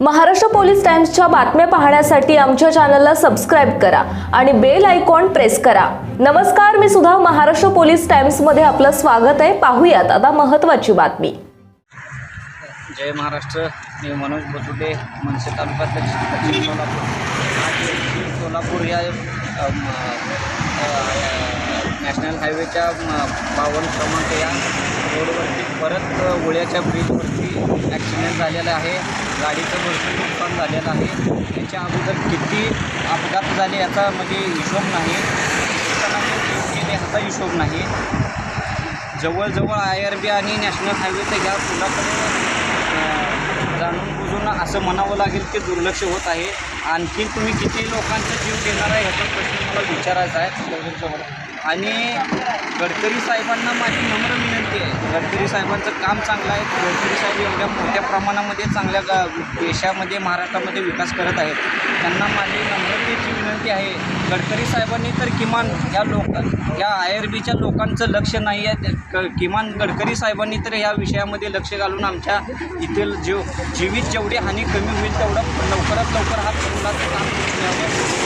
Maharashtra police टाइम्सच्या बातम्या पाहण्यासाठी आमच्या चॅनलला सबस्क्राईब करा आणि बेल आयकॉन प्रेस करा. नमस्कार मी सुद्धा महाराष्ट्र पोलीस टाइम्समध्ये आपलं स्वागत आहे. पाहूयात आता महत्वाची बातमी. जय महाराष्ट्र मी मनोज बोसुडे मनसे तालुक्यात दक्षिण सोलापूर. सोलापूर या नॅशनल हायवेच्या बावन क्रमांक या परत ओळ्याच्या ब्रिजवरती ॲक्सिडेंट झालेला आहे. गाडीचं भरपूर नुकसान झालेलं आहे. याच्या अगोदर किती अपघात झाले याचा म्हणजे हिशोब नाही. गेले ह्याचा हिशोब नाही. जवळजवळ आय आर बी आणि नॅशनल हायवेच्या ह्या पुलाकडे जाणून बुजून असं म्हणावं लागेल की दुर्लक्ष होत आहे. आणखी तुम्ही किती लोकांचा जीव देणार आहे ह्याचा प्रश्न मला विचारायचा आहे. आणि गडकरी साहेबांना माझी नम्र विनंती आहे. गडकरी साहेबांचं काम चांगलं आहे. गडकरी साहेब एवढ्या मोठ्या प्रमाणामध्ये चांगल्या गा देशामध्ये महाराष्ट्रामध्ये विकास करत आहेत. त्यांना माझी नम्रतेची विनंती आहे. गडकरी साहेबांनी तर किमान या लोक या आय आर बीच्या लोकांचं लक्ष नाही आहे. क- किमान गडकरी साहेबांनी तर या विषयामध्ये लक्ष घालून आमच्या येथील जीव जीवित जेवढी हानी कमी होईल तेवढं लवकरात लवकर हा पुलाचं काम